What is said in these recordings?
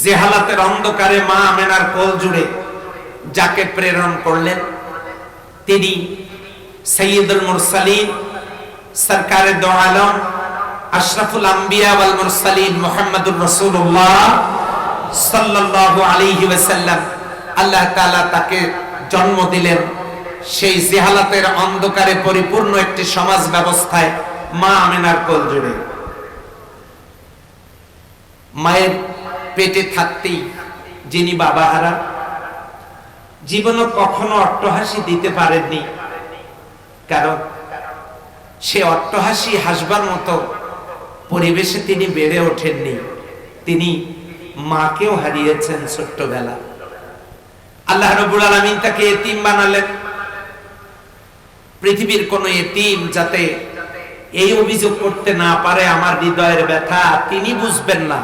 জেহালাতের অন্ধকারে মা আমেনার কোল জুড়ে যাকে প্রেরণ করলেন, তিনি সৈয়দুল মুরসালিন, সরকারে দো আলম, আশরাফুল আম্বিয়া ওয়াল মুরসালিন মুহাম্মদুর রাসূলুল্লাহ সাল্লাল্লাহু আলাইহি ওয়াসাল্লাম। আল্লাহ তাআলা তাকে জন্ম দিলেন। সেই জেহালাতের অন্ধকারে পরিপূর্ণ একটি সমাজ ব্যবস্থায় মা আমেনার কোল জুড়ে। মায়ের পেটে থাকতেই যিনি বাবা হারা জীবনে কখনো অট্টহাসি দিতে পারেননি। কারণ সে অট্টহাসি হাসবার মতো পরিবেশে তিনি বেড়ে ওঠেননি। তিনি মাকেও হারিয়েছেন ছোট্টবেলা। আল্লাহ রবুল আলমিন তাকে এতিম বানালেন। পৃথিবীর কোন এতিম যাতে এই অভিযোগ করতে না পারে, আমার হৃদয়ের ব্যথা, তিনি বুঝবেন না।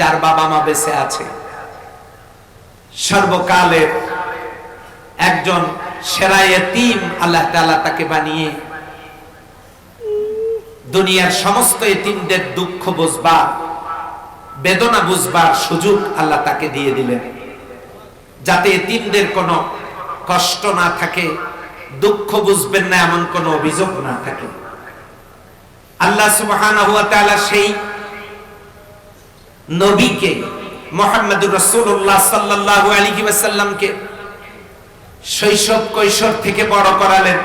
যার বাবা মা বেঁচে আছে। সর্বকালের একজন সেরা এতিম আল্লাহ তাআলা তাকে বানিয়ে দুনিয়ার সমস্ত এতিমদের দুঃখ বুঝবার, বেদনা বুঝবার সুযোগ আল্লাহ তাকে দিয়ে দিলেন। যাতে এতিমদের কোনো কষ্ট না থাকে, দুঃখ বুঝবেন না, এমন কোনো অভিযোগ না থাকে। আল্লাহ তাআলা সেই নবীকে, মোহাম্মদুর রাসূলুল্লাহ সাল্লাল্লাহু আলাইহি ওয়াসাল্লামকে শৈশব কৈশোর থেকে বড় করালেন।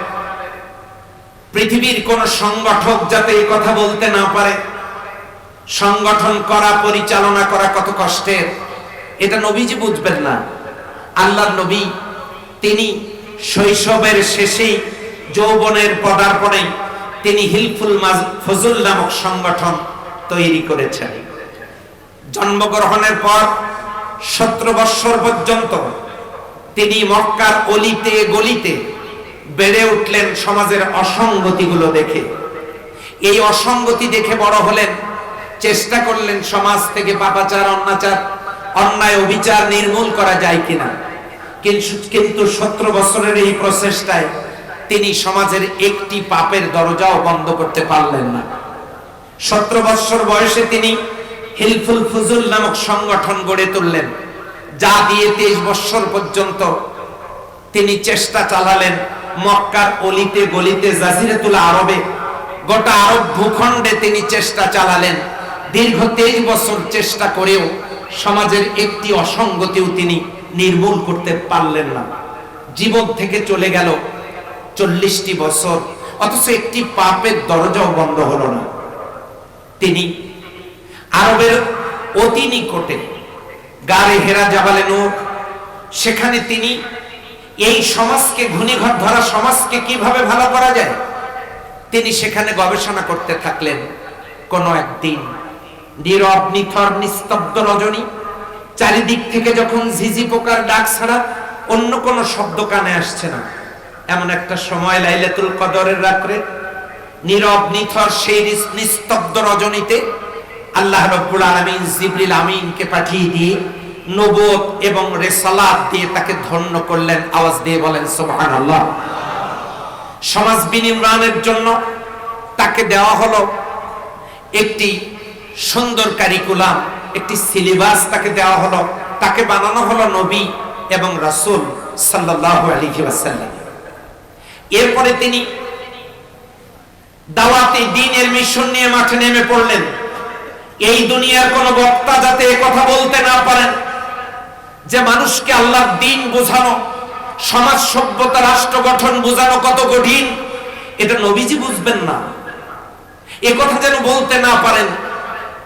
পৃথিবীর কোন সংগঠক যাতে এই কথা বলতে না পারে, সংগঠন করা, পরিচালনা করা কত কষ্টের, এটা নবীজি বুঝবেন না। আল্লাহর নবী, তিনি শৈশবের শেষেই যৌবনের পদার্পণে তিনি হিলফুল ফজুল নামক সংগঠন তৈরি করেছেন। জন্মগ্রহণের পর সতেরো বৎসর পর্যন্ত তিনি মক্কার অলিতে গলিতে বেড়ে উঠলেন সমাজের অসঙ্গতিগুলো দেখে। এই অসঙ্গতি দেখে বড় হলেন, চেষ্টা করলেন সমাজ থেকে পাপাচার, অন্যাচার, অন্যায়, অবিচার নির্মূল করা যায় কিনা। কিন্তু সতেরো বছরের এই প্রচেষ্টায় তিনি সমাজের একটি পাপের দরজাও বন্ধ করতে পারলেন না। সতেরো বৎসর বয়সে তিনি হিলফুল ফুজুল নামক সংগঠন গড়ে তুললেন। যা দিয়ে তেইশ বৎসর পর্যন্ত তিনি চেষ্টা চালালেন মক্কার অলিতে গলিতে জাজিরাতুল আরবে। গোটা আরব ভূখণ্ডে তিনি চেষ্টা চালালেন। দীর্ঘ তেইশ বছর চেষ্টা করেও সমাজের একটি অসঙ্গতিও তিনি নির্মূল করতে পারলেন না। জীবন থেকে চলে গেল চল্লিশটি বছর, অথচ একটি পাপের দরজাও বন্ধ হলো না। তিনি আরবের অতি নিকটে গারে হেরা জাবালে নূর। সেখানে তিনি এই সমাজকে ঘূর্ণিঘর ধরা সমাজকে কীভাবে ভালো করা যায়? তিনি সেখানে গবেষণা করতে থাকলেন কোনো একদিন। নীরব, নিথর, নিস্তব্ধ রজনী, চারিদিক থেকে যখন ঝিঝি পোকার ডাক ছাড়া অন্য কোনো শব্দ কানে আসছে না। এমন একটা সময় লাইলাতুল কদরের রাত্রে নীরব, নিথর, সেই নিস্তব্ধ রজনীতে আল্লাহ রব্বুল আলামিন জিবরিল আমিনকে পাঠিয়ে দিয়ে নবুয়ত এবং রেসালাত দিয়ে তাকে ধন্য করলেন, আওয়াজ দিয়ে বলেন, সুবহানাল্লাহ। সমাজ বিনির্মাণের জন্য তাকে দেওয়া হলো একটি সুন্দর কারিকুলাম একটি সিলেবাস তাকে দেওয়া হলো। তাকে বানানো হলো নবী এবং রাসূল সাল্লাল্লাহু আলাইহি ওয়াসাল্লাম। এরপরে তিনি দাওয়াতে দিনের মিশন নিয়ে মাঠে নেমে পড়লেন। এই দুনিয়ার কোন বক্তা যাতে কথা বলতে না পারেন, যে মানুষকে আল্লাহর দিন বোঝানো, সমাজ সভ্যতা, রাষ্ট্র গঠন বোঝানো কত কঠিন, এটা নবীজি বুঝবেন না। এ কথা যেন বলতে না পারেন,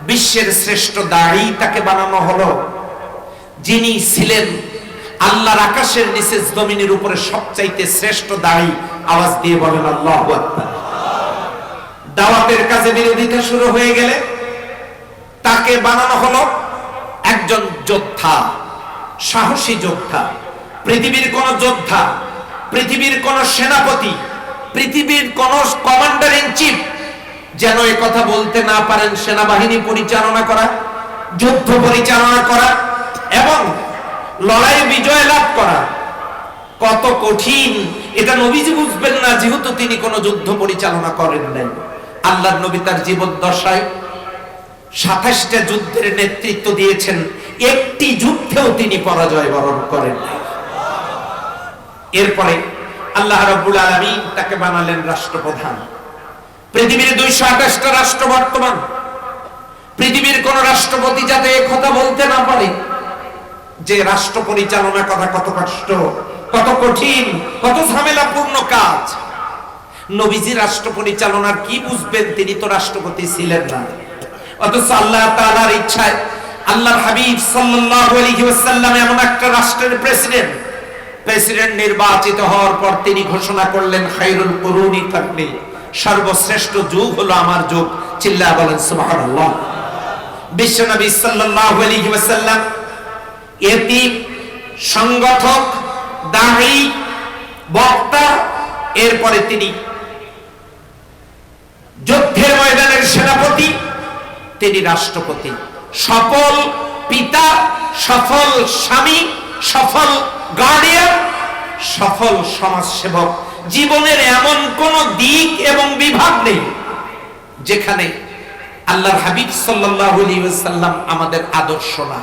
বিশ্বের শ্রেষ্ঠ দাড়ি তাকে বানানো হলো, যিনি ছিলেন আল্লাহর আকাশের নিচে জমিনের উপরে সবচাইতে শ্রেষ্ঠ দাড়ি। আওয়াজ দিয়ে বলেন, আল্লাহ দাওয়াতের কাজে বিরোধিতা শুরু হয়ে গেলে তাকে বানানো হলো একজন যোদ্ধা, সাহসী যোদ্ধা, পৃথিবীর কোন যোদ্ধা, পৃথিবীর কোন সেনাপতি, পৃথিবীর কোন কমান্ডার ইন চিফ যেন এ কথা বলতে না পারেন সেনাবাহিনী পরিচালনা করা, যুদ্ধ পরিচালনা করা এবং লড়াই বিজয় লাভ করা। কত কঠিন। এটা নবীজি বুঝবেন না, যেহেতু তিনি কোনো যুদ্ধ পরিচালনা করেন নাই। আল্লাহর নবী তার জীবদ্দশায় সাতাশটা যুদ্ধের নেতৃত্ব দিয়েছেন। একটি যুদ্ধেও তিনি পরাজয় বরণ করেন এরপরে আল্লাহ রব্বুল আলমিন তাকে বানালেন রাষ্ট্রপ্রধান। পৃথিবীর দুইশো আঠাশটা রাষ্ট্র বর্তমান। পৃথিবীর কোন রাষ্ট্রপতি যাতে কথা বলতে না পারে, যে রাষ্ট্র পরিচালনা করা কত কষ্ট, কত কঠিন, কত ঝামেলাপূর্ণ কাজ। নবীজি রাষ্ট্র পরিচালনার কি বুঝবেন, তিনি তো রাষ্ট্রপতি ছিলেন না। অথচ আল্লাহ তাআলার ইচ্ছায় আল্লাহর হাবিব সাল্লাল্লাহু এমন একটা রাষ্ট্রের প্রেসিডেন্ট। প্রেসিডেন্ট নির্বাচিত হওয়ার পর তিনি ঘোষণা করলেন, খায়রুল কুরুনি কারনি সর্বশ্রেষ্ঠ যুগ হলো আমার যুগ। চিল্লা বলেন, সুবহানাল্লাহ। বিশ্বনবী সাল্লাল্লাহু আলাইহি ওয়াসাল্লাম এটি সংগঠক দাঁড়ি বক্তা, এরপরে তিনি যুদ্ধের ময়দানের সেনাপতি তিনি রাষ্ট্রপতি। সফল পিতা, সফল স্বামী, সফল গার্ডিয়ান সফল সমাজসেবক। জীবনের এমন কোন দিক এবং বিভাগ নেই যেখানে আল্লাহর হাবিব ওয়াসাল্লাম আমাদের আদর্শ না।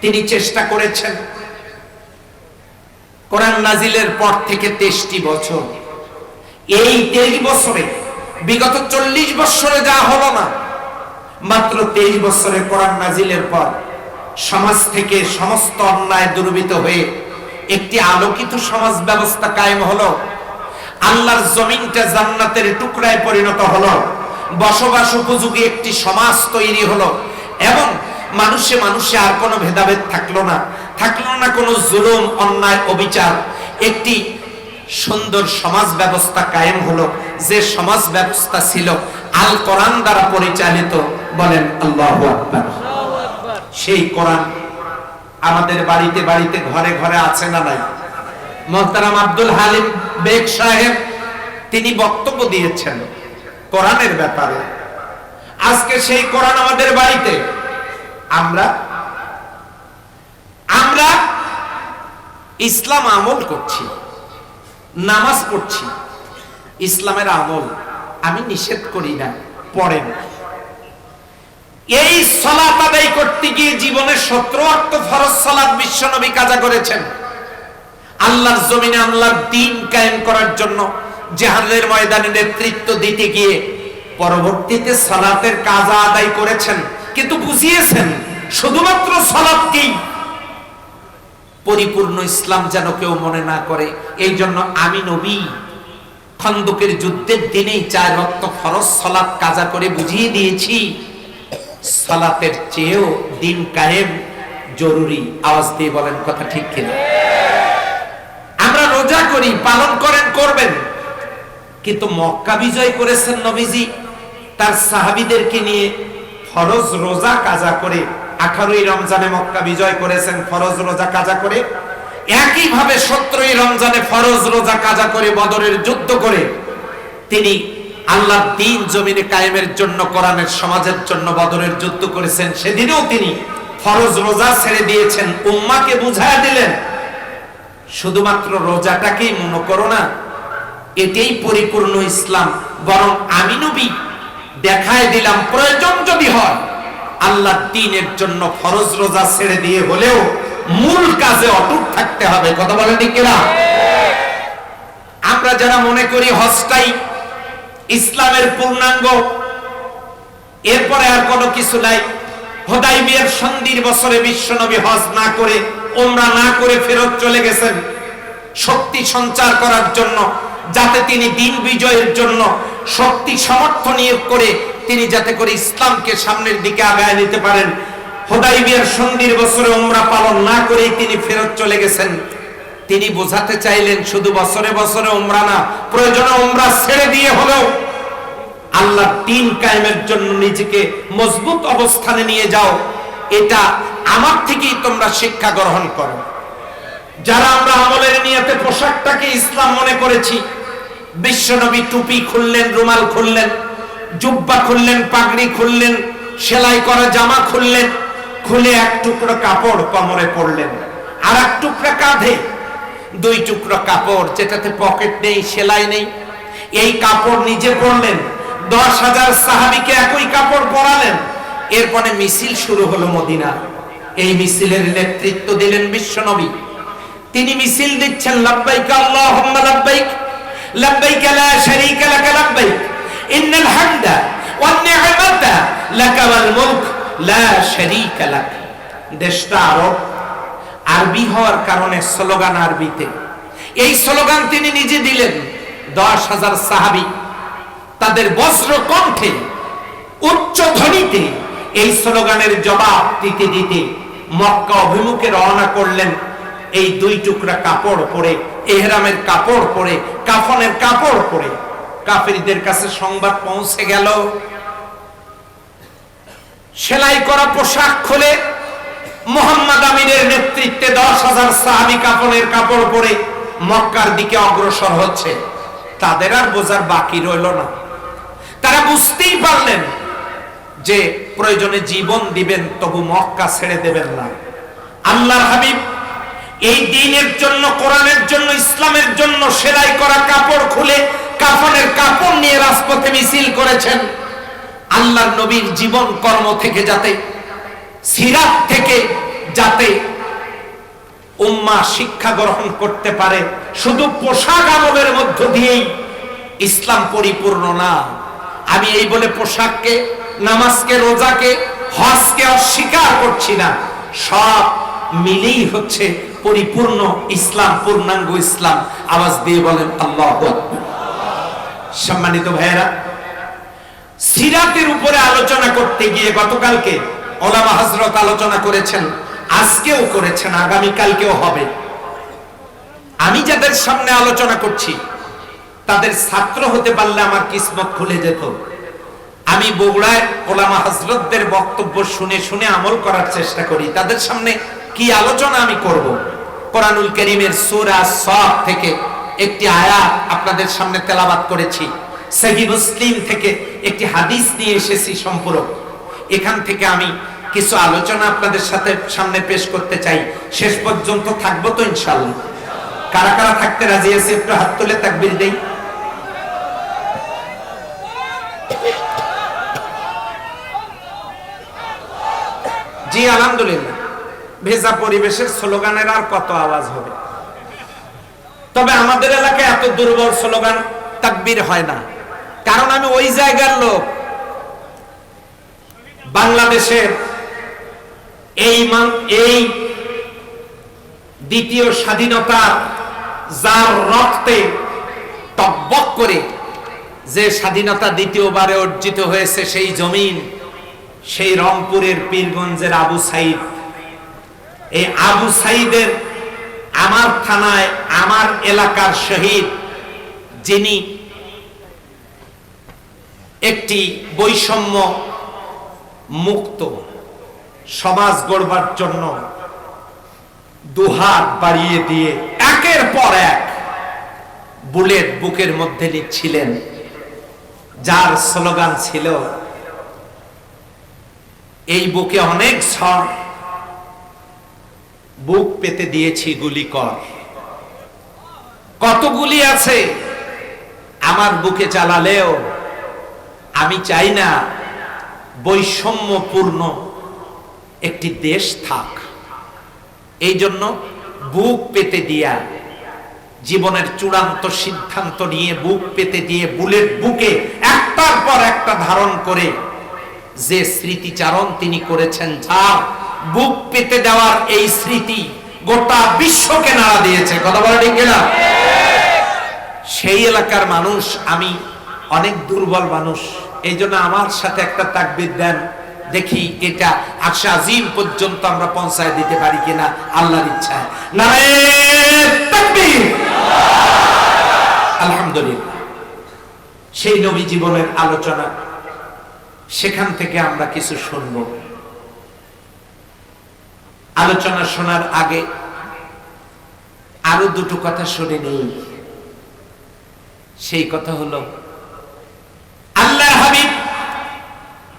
তিনি চেষ্টা করেছেন। কোরআন নাজিলের পর থেকে তেইশটি বছর। এই তেইশ বছরে, বিগত চল্লিশ বছরে যা হলো না মাত্র তেইশ বছরে কোরআন নাজিলের পর সমাজ থেকে সমস্ত অন্যায় দুর্বৃত হয়ে একটি আলোকিত সমাজ ব্যবস্থা কায়েম হলো। আল্লাহর জমিনটা জান্নাতের টুকরায় পরিণত হলো। বসবাস উপযোগী একটি সমাজ তৈরি হলো এবং মানুষে মানুষে আর কোনো ভেদাভেদ থাকল না। থাকল না কোনো জুলুম, অন্যায়, অবিচার। একটি সুন্দর সমাজ ব্যবস্থা কায়েম হলো। যে সমাজ ব্যবস্থা ছিল আল কোরআন দ্বারা পরিচালিত বলেন আল্লাহ আকবার। সেই কোরআন আমাদের বাড়িতে বাড়িতে ঘরে ঘরে আছে না নাই? মোহতারাম আব্দুল হালিম বেগ সাহেব তিনি বক্তব্য দিয়েছেন কোরআনের ব্যাপারে। আজকে সেই কোরআন আমাদের বাড়িতে। আমরা আমরা ইসলাম আমল করছি নামাজ পড়ছি। ইসলামের আমল আমি নিষেধ করি না পড়েন এই সলাত আদায় করতে গিয়ে জীবনের সতেরো অর্থ ফরজ সলাত বিশ্বনবী কাজা করেছেন। আল্লাহর জমিনে আল্লাহর দিন কায়েম করার জন্য জাহানের ময়দানে নেতৃত্ব দিতে গিয়ে পরবর্তীতে সালাতের কাজা আদায় করেছেন, কিন্তু বুঝিয়েছেন শুধুমাত্র সালাতকেই পরিপূর্ণ ইসলাম যেন কেউ মনে না করে। এই জন্য আমি নবী খন্দকের যুদ্ধের দিনেই চার রক্ত ফরজ সলাৎ কাজা করে বুঝিয়ে দিয়েছি। সলাতের চেয়েও দিন কায়েম জরুরি। আওয়াজ দিয়ে বলেন, কথা ঠিক কিনা? আমরা রোজা করি, পালন করেন, করবেন। কিন্তু মক্কা বিজয় করেছেন নবীজি, তার সাহাবিদেরকে নিয়ে ফরজ রোজা কাজা করে, আঠারোই রমজানে মক্কা বিজয় করেছেন, ফরজ রোজা কাজা করে, একইভাবে সতেরোই রমজানে ফরজ রোজা কাজা করে বদরের যুদ্ধ করে, তিনি আল্লাহ দিন জমিনে কায়েমের জন্য, কোরআনের সমাজের জন্য বদরের যুদ্ধ করেছেন। সেদিনেও তিনি ফরজ রোজা ছেড়ে দিয়েছেন। উম্মাকে বুঝায় দিলেন, শুধুমাত্র রোজাটাকেই মনে করো না, এটাই পরিপূর্ণ ইসলাম। বরং আমি নবী, দেখায় দিলাম প্রয়োজন যদি হয়, আল্লাহ দিনের জন্য ফরজ রোজা ছেড়ে দিয়ে হলেও মূল কাজে অটুট থাকতে হবে। কথা বলেন কিনা? আমরা যারা মনে করি হজটাই ইসলামের পূর্ণাঙ্গ। এরপরে আর কোনো কিছু নাই। হোদাই বিয়ের সন্ধির বছরে বিশ্বনবী হজ না করে ওমরা না করে ফেরত চলে গেছেন। শক্তি সঞ্চার করার জন্য, যাতে তিনি দিন বিজয়ের জন্য শক্তি সমর্থ নিয়োগ করে তিনি যাতে করে ইসলামকে সামনের দিকে আগায় নিতে পারেন। হোদাই বিয়ের সন্ধির বছরে ওমরা পালন না করেই তিনি ফেরত চলে গেছেন। তিনি বোঝাতে চাইলেন, শুধু বছরে বছরে ওমরা না, প্রয়োজনে ওমরা ছেড়ে দিয়ে হলেও আল্লাহ দিন কায়েমের জন্য নিজেকে মজবুত অবস্থানে নিয়ে যাও। এটা আমার থেকেই তোমরা শিক্ষা গ্রহণ করো। যারা আমরা আমলের নিয়তে পোশাকটাকে ইসলাম মনে করেছি, বিশ্বনবী টুপি খুললেন, রুমাল খুললেন, জুব্বা খুললেন, পাগড়ি খুললেন, সেলাই করা জামা খুললেন, খুলে এক টুকরো কাপড় কমরে পড়লেন আর এক টুকরা কাঁধে দুই টুকরো কাপড়, যেটাতে পকেট নেই, সেলাই নেই। এই কাপড় নিজে পরলেন, দশ হাজার সাহাবিকে একই কাপড় পরালেন। এরপরে মিছিল শুরু হলো মদিনা। এই মিছিলের নেতৃত্ব দিলেন বিশ্বনবী। তিনি মিছিল দিচ্ছেন, লাব্বাইক আল্লাহুম্মা লাব্বাইক লাব্বাইক লা শারীকা লাক লাব্বাইক, ইন্নাল হামদা ওয়ান নি'মাতা লাক ওয়াল মুলক, লা শারীকা লাক। দেশটা আরব আরবি হওয়ার কারণে স্লোগান আরবিতে। এই স্লোগান তিনি নিজে দিলেন দশ হাজার সাহাবি। তাদের বজ্র কণ্ঠে, উচ্চ ধ্বনিতে এই স্লোগানের জবাব দিতে দিতে মক্কা অভিমুখে রওনা করলেন। এই দুই টুকরা কাপড় পরে, এহরামের কাপড় পরে, কাফনের কাপড় পরে কাফেরিদের কাছে সংবাদ পৌঁছে গেল। সেলাই করা পোশাক খুলে মোহাম্মদ আমিনের নেতৃত্বে দশ হাজার সাহাবি কাপড়ের কাপড় পরে মক্কার দিকে অগ্রসর হচ্ছে। তাদের আর বোঝার বাকি রইল না। তারা বুঝতেই পারলেন যে প্রয়োজনে জীবন দিবেন, তবু মক্কা ছেড়ে দেবেন না। আল্লাহর হাবিব, এই দিনের জন্য, কোরআনের জন্য, ইসলামের জন্য সেলাই করা কাপড় খুলে কাফনের কাপড় নিয়ে রাজপথে মিছিল করেছেন। আল্লাহর নবীর জীবন কর্ম থেকে যাতে সিরাত থেকে যাতে উম্মা শিক্ষা গ্রহণ করতে পারে, শুধু পোশাক আমলের মধ্য দিয়েই ইসলাম পরিপূর্ণ না। আমি এই বলে পোশাককে, নামাজকে, রোজাকে, হজকে অস্বীকার করছি না। সব মিলেই হচ্ছে পরিপূর্ণ ইসলাম, পূর্ণাঙ্গ ইসলাম। আওয়াজ দিয়ে বলেন, আল্লাহ সম্মানিত ভাইয়েরা, সিরাতের উপরে আলোচনা করতে গিয়ে গতকালকে ওলামা হজরত আলোচনা করেছেন, আজকেও করেছেন আগামীকালকেও হবে। আমি যাদের সামনে আলোচনা করছি, তাদের ছাত্র হতে পারলে আমার কিসমত খুলে যেত। আমি বগুড়ায় ওলামা হজরতদের বক্তব্য শুনে শুনে আমল করার চেষ্টা করি। তাদের সামনে কি আলোচনা আমি করব? কোরআনুল করিমের সুরা সব থেকে একটি আয়াত আপনাদের সামনে তেলাবাত করেছি। সহি মুসলিম থেকে একটি হাদিস নিয়ে এসেছি সম্পূরক। এখান থেকে আমি কিছু আলোচনা আপনাদের সাথে সামনে পেশ করতে চাই। শেষ পর্যন্ত থাকব তো ইনশাল্লাহ কারা কারা থাকতে রাজি আছে একটু হাত তুলে তাকবির দেই? জি, আলহামদুলিল্লাহ। ভেজা পরিবেশের স্লোগানের আর কত আওয়াজ হবে? তবে আমাদের এলাকায় এত দুর্বল স্লোগান তাকবির হয় না। কারণ আমি ওই জায়গার লোক। বাংলাদেশের এই এই দ্বিতীয় স্বাধীনতা যার রক্তে টকবক করে যে স্বাধীনতা দ্বিতীয়বারে অর্জিত হয়েছে সেই জমিন, সেই রংপুরের পীরগঞ্জের আবু সাইদ। এই আবু সাইদের আমার থানায়, আমার এলাকার শহীদ, যিনি একটি বৈষম্য মুক্ত। সমাজ গড়বার জন্য দুহাত বাড়িয়ে দিয়ে একের পর এক বুলেট বুকের মধ্যে নিচ্ছিলেন। যার স্লোগান ছিল, এই বুকে অনেক ঝড়, বুক পেতে দিয়েছি গুলি কর। কতগুলি আছে, আমার বুকে চালালেও আমি চাই না বৈষম্যপূর্ণ একটি দেশ থাক। এই জন্য বুক পেতে দিয়া, জীবনের চূড়ান্ত সিদ্ধান্ত নিয়ে বুক পেতে দিয়ে বুলেট বুকে একটার পর একটা ধারণ করে যে স্মৃতিচারণ তিনি করেছেন, যা বুক পেতে দেওয়ার এই স্মৃতি গোটা বিশ্বকে নাড়া দিয়েছে। কথা বলা ঠিক না সেই এলাকার মানুষ, আমি অনেক দুর্বল মানুষ এই জন্য আমার সাথে একটা তাকবির দেন। দেখি এটা আশা আজিম পর্যন্ত আমরা পৌঁছায় দিতে পারি কিনা, আল্লাহর ইচ্ছায়। আলহামদুলিল্লাহ। সেই নবী জীবনের আলোচনা, সেখান থেকে আমরা কিছু শুনব। আলোচনা শোনার আগে আরও দুটো কথা শুনে নেই। সেই কথা হলো, আল্লাহ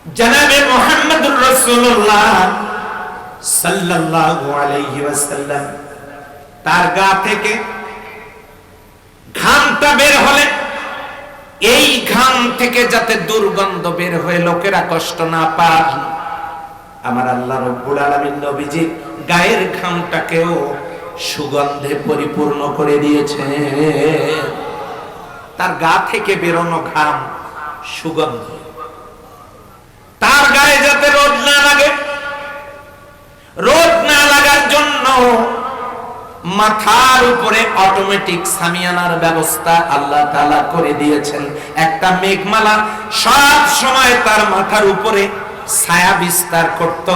জনাবে মোহাম্মদুর রাসূলুল্লাহ সাল্লাল্লাহু আলাইহি ওয়াসাল্লাম। তার গা থেকে ঘামটা বের হলে, এই ঘাম থেকে যাতে দুর্গন্ধ বের হয়ে লোকেরা কষ্ট না পান। আমার আল্লাহ রব্বুল আলামিন নবীজির গায়ের ঘামটাকেও সুগন্ধে পরিপূর্ণ করে দিয়েছে তার গা থেকে বেরোনো ঘাম সুগন্ধ। তার গায়ে যাতে রোদ না লাগে। রোদ না লাগার জন্য মাথার উপরে অটোমেটিক সামিয়ানার ব্যবস্থা আল্লাহ তাআলা করে দিয়েছেন। একটা মেঘমালা সব সময় তার মাথার উপরে ছায়া বিস্তার করত,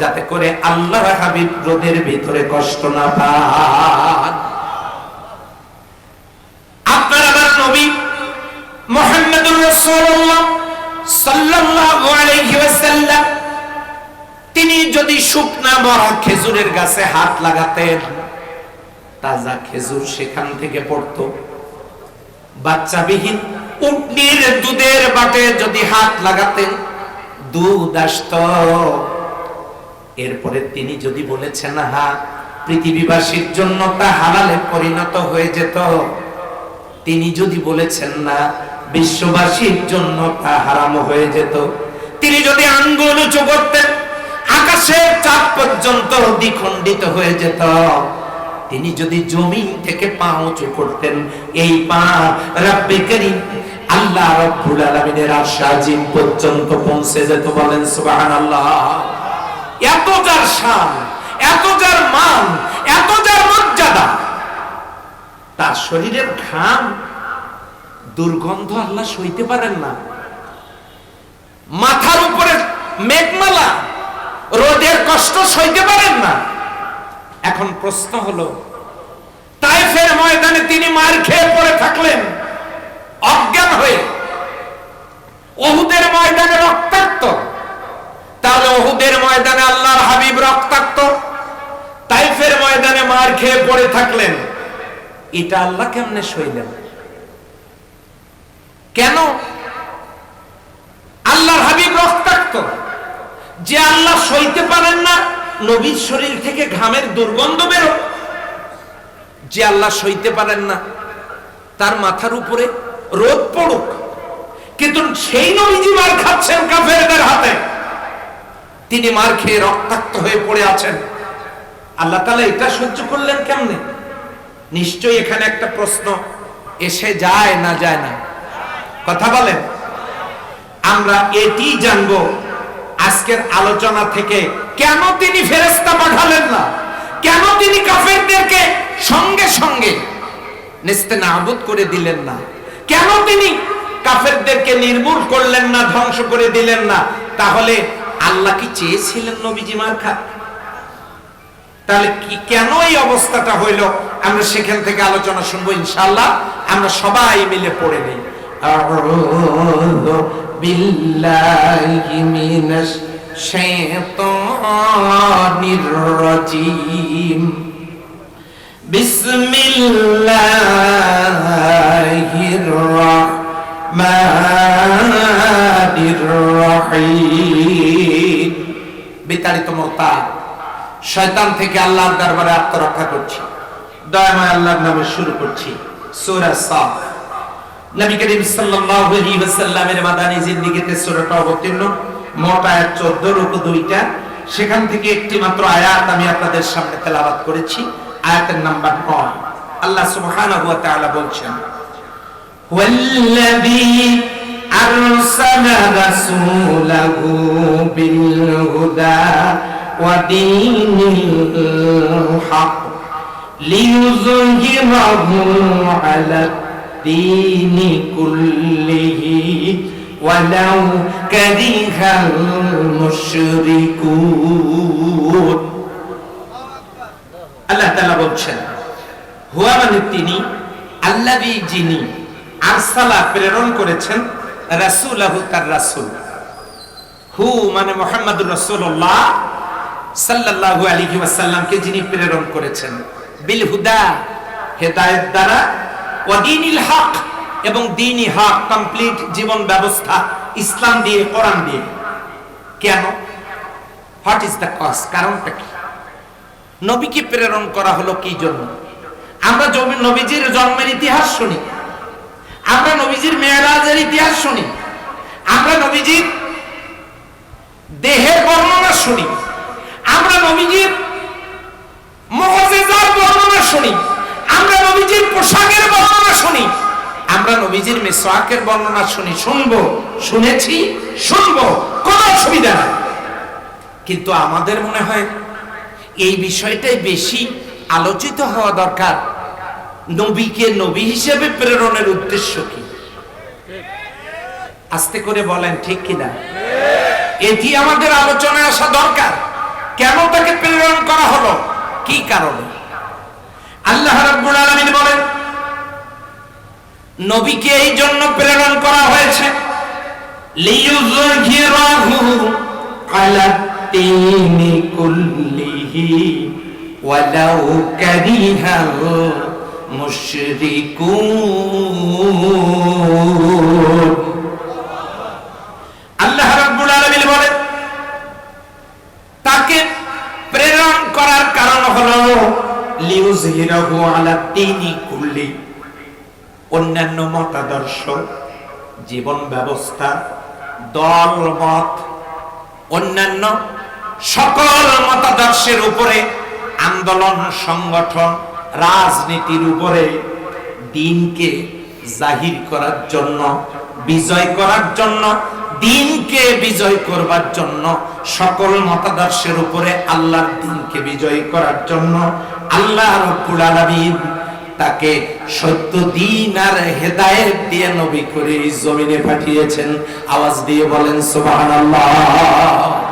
যাতে করে আল্লাহ হাবিব রোদের ভিতরে কষ্ট না পান। আপনার আমার নবী মুহাম্মদুর রাসূলুল্লাহ শুকনা বড় খেজুরের গাছে হাত লাগাতেন। তাজা খেজুর সেখান থেকে পড়তো। বাচ্চাবিহীন উটনির দুধের বাটে যদি হাত লাগাতেন, দুধ আসত। এরপরে তিনি যদি বলেছেন হা পৃথিবীবাসীর জন্য তা হালালে পরিণত হয়ে যেত। তিনি যদি বলেছেন, না, বিশ্ববাসীর জন্য তা হারাম হয়ে যেত। তিনি যদি আঙ্গুল উঁচু করতেন আকাশের চাপ পর্যন্ত দ্বিখণ্ডিত হয়ে যেত। তিনি যদি জমিন থেকে পা উঁচু করতেন, এই পা রব্বে করিম আল্লাহ রব্বুল আলামিনের আরশ আজিম পর্যন্ত পৌঁছে যেত বলেন সুবহানাল্লাহ। এত যার শান এত যার মান এত যার মর্যাদা। তার শরীরের ঘাম, দুর্গন্ধ আল্লাহ সইতে পারেন না। মাথার উপরে মেঘমালা রোদের কষ্ট সইতে পারেন না। এখন প্রশ্ন হলো, তাইফের ময়দানে তিনি মার খেয়ে পড়ে থাকলেন, অজ্ঞান হয়ে। ওহুদের ময়দানে রক্তাক্ত। তাহলে ওহুদের ময়দানে আল্লাহর হাবিব রক্তাক্ত। তাইফের ময়দানে মার খেয়ে পড়ে থাকলেন। এটা আল্লাহ কেমনে সইলেন? কেন? আল্লাহর হাবিব রক্তাক্ত। যে আল্লাহ সইতে পারেন না, নবীর শরীর থেকে ঘামের দুর্গন্ধ বেরো। যে আল্লাহ সইতে পারেন না, তার মাথার উপরে রোদ পড়ুক। কিন্তু সেই নবীজি মার খাচ্ছেন কাফেরদের হাতে। তিনি মার খেয়ে রক্তাক্ত হয়ে পড়ে আছেন। আল্লাহ তালা এটা সহ্য করলেন কেমনে? নিশ্চয়ই এখানে একটা প্রশ্ন, এসে যায় না যায় না? কথা বলেন। আমরা এটি জানব আজকের আলোচনা থেকে কেন তিনি ফেরেস্তা পাঠালেন না? কেন তিনি কাফেরদেরকে সঙ্গে সঙ্গে নিস্তে নাবুদ করে দিলেন না? কেন তিনি কাফেরদেরকে নির্মূল করলেন না, ধ্বংস করে দিলেন না? তাহলে আল্লাহ কি চেয়েছিলেন নবীজি মার্খা তাহলে কি, কেন এই অবস্থাটা হইল? আমরা সেখান থেকে আলোচনা শুনব ইনশাল্লাহ আমরা সবাই মিলে পড়ে নিই। بالله من الشيطان الرجيم بسم الله الرحمن الرحيم বিতাড়িত মোতা শয়তান থেকে আল্লাহর দরবারে আত্মরক্ষা করছি দয়াময় আল্লাহর নামে শুরু করছি সূরা সাফ নবী করিম সাল্লাল্লাহু আলাইহি ওয়াসাল্লামের মাদানী জিন্দেগিতে সূরাটা অবতীর্ণ মোট আয়াত 14 রুকু দুইটা সেখান থেকে একটি মাত্র আয়াত আমি আপনাদের সামনে তেলাওয়াত করেছি আয়াতের নাম্বার 9 আল্লাহ সুবহানাহু ওয়া তাআলা বলছেন والذي أرسل رسوله بالهدى ودين الحق ليظهره على الدين كله ولو كره المشركون আল্লাহ তাআলা বলছেন হুয়া মানে তিনি আল্লাহই যিনি আরসালা প্রেরণ করেছেন রাসূলাহু তার রাসূল হু মানে মুহাম্মদুর রাসূলুল্লাহ সাল্লাল্লাহু আলাইহি ওয়াসাল্লামকে যিনি প্রেরণ করেছেন বিল হুদা হেদায়েত দ্বারা ওয়া দীনিল হক এবং দীনি হক কমপ্লিট জীবন ব্যবস্থা, ইসলাম দিয়ে, কোরআন দিয়ে। কেন? হোয়াট ইজ দ্য কজ কারণটা কি? নবীকে প্রেরণ করা হলো কি জন্য? আমরা নবীজির জন্মের ইতিহাস শুনি। আমরা নবীজির মেয়েরাজের ইতিহাস শুনি। আমরা নবীজির দেহের বর্ণনা শুনি। আমরা নবীজির মহজেজার বর্ণনা শুনি। আমরা নবীজির পোশাকের বর্ণনা শুনি। আমরা নবীজির মেসওয়াকের বর্ণনা শুনি। শুনব, শুনেছি, শুনব, কোনো অসুবিধা নাই। কিন্তু আমাদের মনে হয় এই বিষয়টাই বেশি আলোচিত হওয়া দরকার। নবীকে নবী হিসেবে প্রেরণের উদ্দেশ্য কি? আস্তে করে বলেন, ঠিক কিনা? এটি আমাদের আলোচনায় আসা দরকার। কেন তাকে প্রেরণ করা হলো? কি কারণে? আল্লাহ রাব্বুল আলামিন বলেন, নবীকে এই জন্য প্রেরণ করা হয়েছে লিয়ুযহিরাহু আলা তিনি কুল্লিহি ওয়ালাউ কারিহাল মুশরিকুন। আল্লাহ রাব্বুল আলামিন বলেন, তাকে প্রেরণ করার কারণ হলো লিউজহিরাহু আলা তিনি কুল্লি। অন্যান্য মতাদর্শ, জীবন ব্যবস্থা, দল, মত, অন্যান্য সকল মতাদর্শের উপরে আন্দোলন, সংগঠন, রাজনীতির উপরে দিনকে জাহির করার জন্য, বিজয় করার জন্য দিনকে বিজয় করবার জন্য, সকল মতাদর্শের উপরে আল্লাহর দিনকে বিজয় করার জন্য আল্লাহ রব্বুল আলামিন তাকে সত্য দিন আর হেদায়েত দিয়ে নবী করে জমিনে পাঠিয়েছেন। আওয়াজ দিয়ে বলেন, সুবহানাল্লাহ।